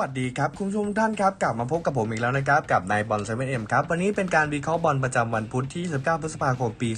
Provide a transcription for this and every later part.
วัสดีครับคุณผู้ชมท่านครับกลับมาพบกับผมอีกแล้วนะครับกับนายบอลเซเว่นเอ็มครับวันนี้เป็นการวิเคราะห์บอลประจำวันพุธที่ 19 พฤษภาคมปี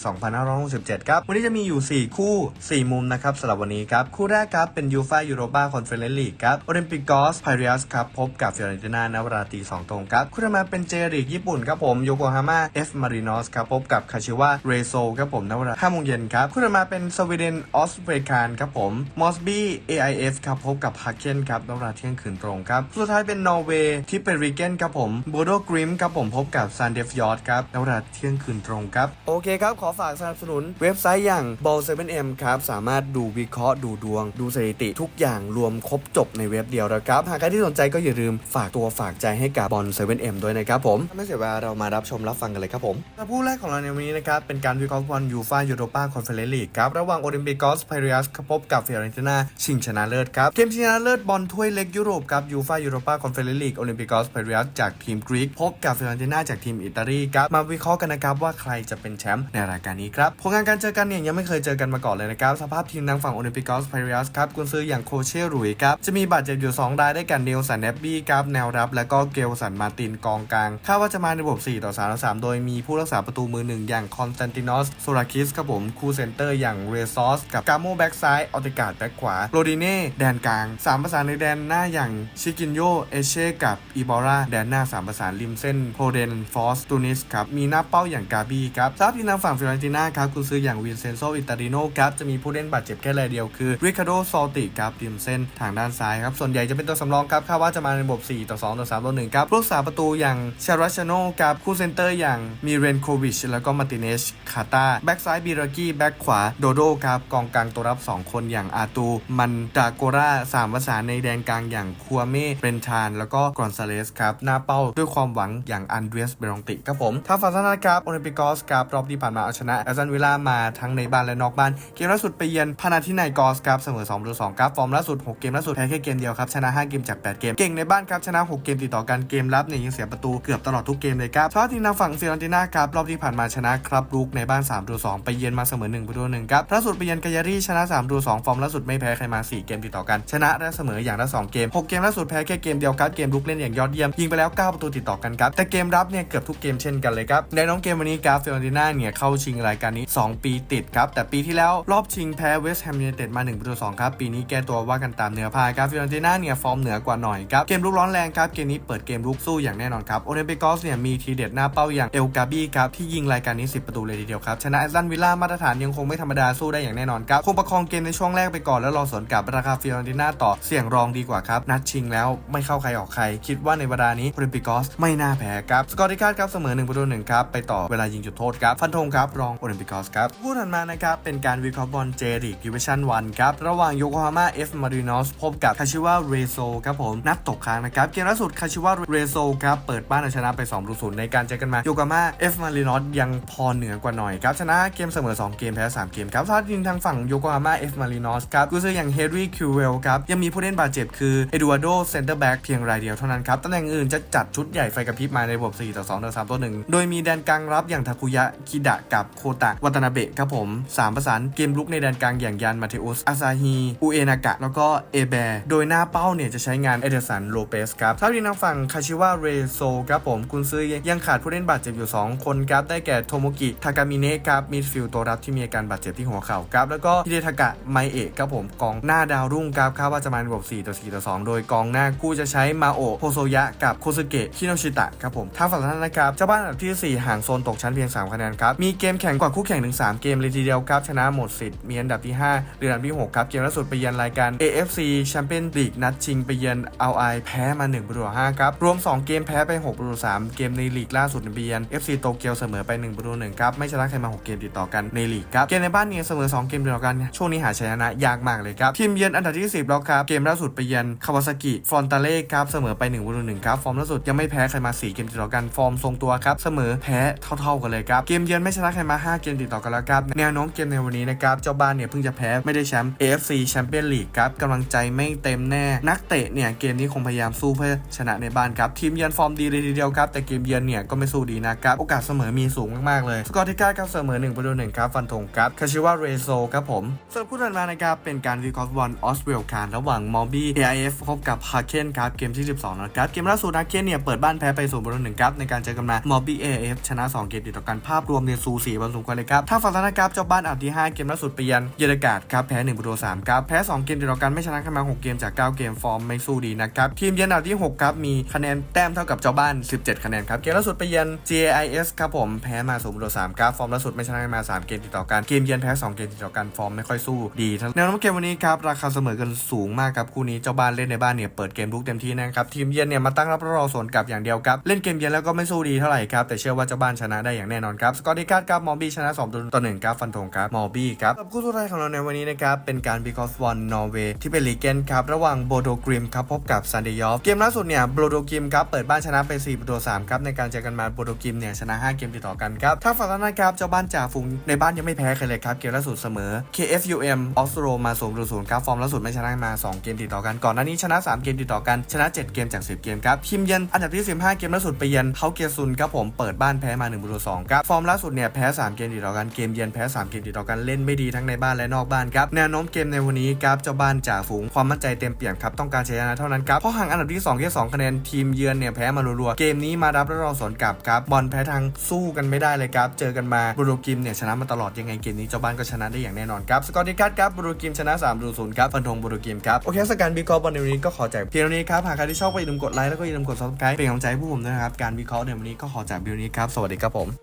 2567 ครับวันนี้จะมีอยู่ 4 คู่ 4 มุมนะครับสำหรับวันนี้ครับคู่แรกครับเป็นยูฟ่ายูโรปาคอนเฟอเรนซ์ลีกครับโอลิมปิกกอสไพเรียสครับพบกับฟิออเรนตินานวราตรี2ตรงครับคู่ต่อมาเป็นเจลีกญี่ปุ่นครับผมโยโกฮาม่าเอฟมารินอสครับพบกับคาชิวะเรโซครับผมนวรา5โมงเย็นครับคู่ต่อมาเป็นสวีเดนออสเตรคานครับผมมอสบี้ AIF ครับพบกับฮักเกนครับนวราเที่ยงคืนตรงครับสุดท้ายเป็นนอร์เวย์ที่เป็นริเกนครับผมบูโดกริมครับผมพบกับซันเดฟยอร์ดครับนวราเที่ยงคืนตรงครับ โอเคครับ ขอฝากสนับสนุนเว็บไซต์อย่าง ball 7 m ครับ สามารถดูวิเคราะห์ดูดวง ดูสถิติทุกอย่างรวมครบจบในเว็บเดียวนะครับ หากใครที่สนใจก็อย่าลืมฝากตัวฝากใจให้กับบอล 7 m ด้วยนะครับผมถ้าไม่เสียเวลาเรามารับชมรับฟังกันเลยครับผมและผู้แรกของเราในวันนี้นะครับเป็นการวิเคราะห์บอลยูฟายูโรปาคอนเฟอเรนซ์ลีกครับระหว่างโอลิมปิกอสไพเรียสพบกับฟิออเรนตินาชิงชนะเลิศครับเกมชิงชนะเลิศบอลถ้วยเล็กยุโรปครับยูฟายูโรปาคอนเฟอเรนซ์ลีกโอลิมปิกอสไพเรียสจากทีมกรีกพบกับฟิออเรนตินาจากทีมอิตาลีครับ มาวิเคราะห์กันนะครับว่าใครจะเป็นแชมป์ในรายการนี้ครับผลงานการเจอกันเนี่ยยังไม่เคยเจอกันมาก่อนเลยนะครับ สภาพทีมทางฝั่งโอลิมปิกอสไพเรียสครับกุนซืออย่างโคเช่รุยครับ จะมีบาดเจ็บอยู่สองรายได้แก่เนลสันแนบบี้ครับแนวรับ และก็เกลสันมาตินกองกลางคาดว่าจะมาในระบบ 4 ต่อ 3 ต่อ 3 โดยมีผู้รักษาประตูมือหนึ่งอย่างคอนสแตนตินอสโซราคิสครับผมคูเซนเตอร์อย่างเรซอสกับกาโมแบ็กซ้ายออติกาดแบ็กขวาโรดิเน่แดนกลาง3ประสานในแดนหน้าอย่างชิกนโยเอเช่กับอีบอราแดนหน้า3ประสานริมเส้นโพเดนฟอสตูนิสครับ มีหน้าเป้าอย่างกาบีครับทราบทีมทางฝั่งฟิออเรนติน่าครับคุณซื้ออย่างวินเซนโซอิตาดิโนครับ จะมีผู้เล่นบาดเจ็บแค่รายเดียวคือริคาโดซอติครับริมเส้นทางด้านซ้ายครับ ส่วนใหญ่จะเป็นตัวสำรองครับคาดว่าจะมาในระบบ 4 ต่อ 2 ต่อ 3 ต่อ 1 ครับผู้รักษาประตูอย่างชารัชโนกับคู่เซนเตอร์อย่างมีเรนโควิชแล้วก็มาติเนชคาตาแบ็กซ้ายบิรากี้แบ็กขวาโดโดครับกองกลางตัวรับ 2 คนอย่างอาตูมันดาโกราสามประสานในแดนกลางอย่างคัวเม่เบนชาน แล้วก็กรอนซาเลสครับ หน้าเป้าด้วยความหวังอย่างอันเดรสเบรองติครับผมถ้าฟาซานาครับโอลิมปิกอสครับรอบที่ผ่านมาเอาชนะแอสตันวิลล่ามาทั้งในบ้านและนอกบ้านเกมล่าสุดไปเยือนพานาทินายกอสครับเสมอ2ต่อ2ครับฟอร์มล่าสุด 6 เกมล่าสุดแพ้แค่เกมเดียวครับชนะ 5 เกมจาก 8 เกมเก่งในบ้านครับชนะ 6 เกมติดต่อกันเกมรับเนี่ยยังเสียประตูเกือบตลอดทุกเกมเลยครับเพราะทีมทาฝั่งฟิออเรนติน่าครับรอบที่ผ่านมาชนะครับลูกในบ้าน3ต่อ2ไปเยือนมาเสมอ1ประตู1ครับล่าสุดไปเยือนกายารีชนะ3ต่อ2ฟอร์มล่าสุดไม่แพ้ใครมา 4 เกมติดต่อกันชนะและเสมออย่างละ2เกม 6 เกมล่าสุดแพ้แค่เกมเดียวครับเกมลุกเล่นอย่างยอดเยี่ยมยิงไปแล้ว 9 ประตูติดต่อกันครับแต่เกมรับเนี่ยเกือบทุกเกมเช่นกันเลยครับในน้องเกมวันนี้ครับฟิออเรนติน่าเนี่ยเข้าชิงรายการนี้ 2 ปีติดครับแต่ปีที่แล้วรอบชิงแพ้เวสต์แฮมยูไนเต็ดมา1ประตู2ครับปีนี้แก้ตัวว่ากันตามเนื้อผ้าครับฟิออเรนติน่าเนี่ยฟอร์มเหนือกว่าหน่อยครับเกมลุกร้อนแรงครับเกมนี้เปิดเกมลุกสู้อย่างแน่นอนครับโอลิมปิกอสเนี่ยมีทีเด็ดหน้าเป้าอย่างเอลกาบี้ครับที่ยิงรายการนี้ 10 ประตูเลยทีเดียวครับชนะแอสตันวิลล่ามาตรฐานยังคงไม่ธรรมดาสู้ได้อย่างแน่นอนครับคงประคองเกมในช่วงแรกไปก่อนแล้วรอสวนกับราคาฟิอรนติน่าต่อเสี่ยงรองดีกว่าครับนัดชิงแล้วไม่เข้าใครออกใคร คิดว่าในเวลานี้โอลิมปิกอสไม่น่าแพ้ครับสกอร์ที่คาดครับเสมอ1ประตู1ครับไปต่อเวลายิงจุดโทษครับฟันธงครับรองโอลิมปิกอสครับคู่ถัดมานะครับเป็นการวิเคราะห์บอลเจริกดิวิชั่น1ครับระหว่างโยโกฮาม่าเอฟมารินอสพบกับคาชิวะเรโซครับผมนัดตกค้างนะครับเกมล่าสุดคาชิวะเรโซครับเปิดบ้านเอาชนะไป2ประตูในการเจอกันมาโยโกฮาม่าเอฟมารินอสยังพอเหนือกว่าหน่อยครับชนะเกมเสมอ 2 เกมแพ้ 3 เกมครับถ้าทีมทางฝั่งโยโกฮาม่าเอฟมารินอสครับกูซื้ออย่างเฮนรี่คิวเวลครับยังมีผู้เล่นบาดเจ็บคือเอดูอาร์โดเซนเตอร์แบ็กเพียงรายเดียวเท่านั้นครับตำแหน่งอื่นจะจัดชุดใหญ่ไฟกระพริบมาในระบบ4ต่อ2ต่อ3ต่อ1โดยมีแดนกลางรับอย่างทาคุยะคิดะกับโคตะวัตนาเบะครับผม3ประสานเกมลุกในแดนกลางอย่างยันมาเทอุสอาซาฮีอุเอนากะแล้วก็เอแบร์โดยหน้าเป้าเนี่ยจะใช้งานเอเดร์สันโลเปสครับถ้าทีมทางฝั่งคาชิวะเรโซครับผมกุนซือยังขาดผู้เล่นบาดเจ็บอยู่ 2 คนครับได้แก่โทโมกิทากามิเนะครับมิดฟิลด์ตัวรับที่มีอาการบาดเจ็บที่หัวเข่าครับแล้วก็ฮิเดทากะไมเอะครับผมกองหน้าดาวรุ่งครับคาดว่าจะมาในระบบ4ต่อ4ต่อ2โดยกองหน้าคู่จะใช้มาโอะโฮโซยะกับโคซึเกะคิโนชิตะครับผมทาฝั่งนั้นนะครับเจ้าบ้านอันดับที่ 4 ห่างโซนตกชั้นเพียง 3 คะแนนครับ มีเกมแข่งกว่าคู่แข่งถึง 3 เกมเลยทีเดียวครับ ชนะหมดสิทธิ์ มีอันดับที่ 5 หรืออันดับที่ 6 ครับ เกมล่าสุดไปเยือนรายการ AFC Champions League นัดชิงไปเยือนเอาไอแพ้มา1ประตู5ครับ รวม 2 เกมแพ้ไป6ประตู3เกมในลีกล่าสุดไปเยือน FC โตเกียวเสมอไป1ประตู1ครับไม่ชนะใครมา 6 เกมติดต่อกันในลีกครับเกมในบ้านเนี่ยเสมอ 2 เกมติดต่อกันช่วงนี้หาชนะยากมากเลยครับทีมเยือนอันดับที่ 10แล้วครับเกมล่าสุดไปเยือนคาวาซากิฟออนตาเล่ครับเสมอไป1ประตู1ครับฟอร์มล่าสุดยังไม่แพ้ใครมา4เกมติดต่อกันฟอร์มทรงตัวครับเสมอแพ้เท่าๆกันเลยครับเกมเยือนไม่ชนะใครมา 5 เกมติดต่อกันแล้วครับแนวโน้มเกมในวันนี้นะครับเจ้าบ้านเนี่ยเพิ่งจะแพ้ไม่ได้แชมป์ AFC Champions League ครับกำลังใจไม่เต็มแน่ นักเตะเนี่ยเกมนี้คงพยายามสู้เพื่อชนะในบ้านครับทีมเยือนฟอร์มดีเลยทีเดียวครับแต่เกมเยือนเนี่ยก็ไม่สู้ดีนะครับโอกาสเสมอมีสูงมากๆเลยสกอร์ที่9ครับเสมอ1ประตู1ครับฟันธงครับคาชิวะเรโซครับผมส่วนคู่ถัดมานะครับเป็นการวิเคราะห์บอลออสเวลคานระหว่างมอบี้ AIF พบกับฮาเกเคนครับเกมที่ 12 นะครับ เกมล่าสุดอาเคนเนี่ยเปิดบ้านแพ้ไป0ูนย์ประตูหนึ่งครับในการเจอกันมามอบบี้เอฟชนะ 2 เกมติดต่อกันภาพรวมเนี่ยสูสีพอลสมควรเลยครับถ้าฝั่งธนะครับเจ้าบ้านอัดที่5เกมล่าสุดไปยันเยนากาศครับแพ้1ประตู3ครับแพ้ 2 เกมติดต่อกันไม่ชนะกันมา 6 เกมจาก 9 เกมฟอร์มไม่สู้ดีนะครับทีมเยือนอันดับที่6ครับมีคะแนนแต้มเท่ากับเจ้าบ้าน 17 คะแนนครับเกมล่าสุดไปเยือน JIS ครับผมแพ้มา0ประตู3ครับฟอร์มล่าสุดไม่ชนะกันมา 3 เกมติดต่อกันเกมเยือนแพ้ 2 เกมติดต่อกันฟอร์มไม่ค่อยสู้ดีทั้งแนวโน้มเกมวันนี้ครับราคาเสมอกันสูงมากครับคู่นี้เจ้าบ้านเล่นในบ้านเนี่ยเปิดเกมลุกเต็มที่นะครับทีมเยือนเนี่ยมาตั้งรับรอสวนกลับอย่างเดียวครับเล่นเกมเยือนแล้วก็ไม่สู้ดีเท่าไหร่ครับแต่เชื่อว่าเจ้าบ้านชนะได้อย่างแน่นอนครับสกอร์ที่คาดครับมอร์บี้ชนะ2ต่อ1ครับฟันธงครับมอร์บี้ครับกับคู่สุดท้ายของเราในวันนี้นะครับเป็นการบิคอสวอนนอร์เวย์ที่เป็นลีเกนครับระหว่างโบโดกริมครับพบกับซันเดยอฟเกมล่าสุดเนี่ยโบโดกริมครับเปิดบ้านชนะไป4ประตู3ครับในการเจอกันมาโบโดกริมเนี่ยชนะ 5 เกมติดต่อกันครับถ้าฝั่งนั้นะครับเจ้าบ้านจ่าฝูงในบ้านยังไม่แพ้ใครเลยครับเกมล่าสุดเสมอ KFUM ออสโตรมา0ประตู0ครับฟอร์มล่าสุดไม่ชนะมา 2 เกมติดต่อกันก่อนหน้านี้ชนะ 3 เกมติดต่อกันชนะ 7 เกมจาก 10 เกมครับทีมเยือนอันดับที่ 15 เกมล่าสุดไปเยือนเฮาเกียซุนครับผมเปิดบ้านแพ้มา1ประตู2ครับฟอร์มล่าสุดเนี่ยแพ้3เกมติดต่อกันเกมเยือนแพ้3เกมติดต่อกันเล่นไม่ดีทั้งในบ้านและนอกบ้านครับแนวโน้มเกมในวันนี้ครับเจ้าบ้านจ่าฝูงความมั่นใจเต็มเปี่ยมครับต้องการชนะเท่านั้นครับเพราะห่างอันดับที่2แค่2คะแนนทีมเยือนเนี่ยแพ้มารัวๆเกมนี้มารับแล้วราสวนกลับครับบอลแพ้ทางสู้กันไม่ได้เลยครับเจอกันมาบรูกิมเนี่ยชนะมาตลอดยังไงเกมนี้เจ้าบ้านก็ชนะได้อย่างแน่นอนครับสกอร์ที่คาดครับบรูกิมชนะ3-0ครับฟันธงบรูกิมครับโอเคสการวิเคราะห์บอลในวันนี้ก็ขอจากเพียงเท่านี้ครับหากใครที่ชอบก็อย่าลืมกดไลค์แล้วก็อย่าลืมกด subscribe เป็นกำลังใจให้ผู้ผมด้วยนะครับ การวิเคราะห์ในวันนี้ก็ขอจากวิดีโอนี้ครับ สวัสดีครับผม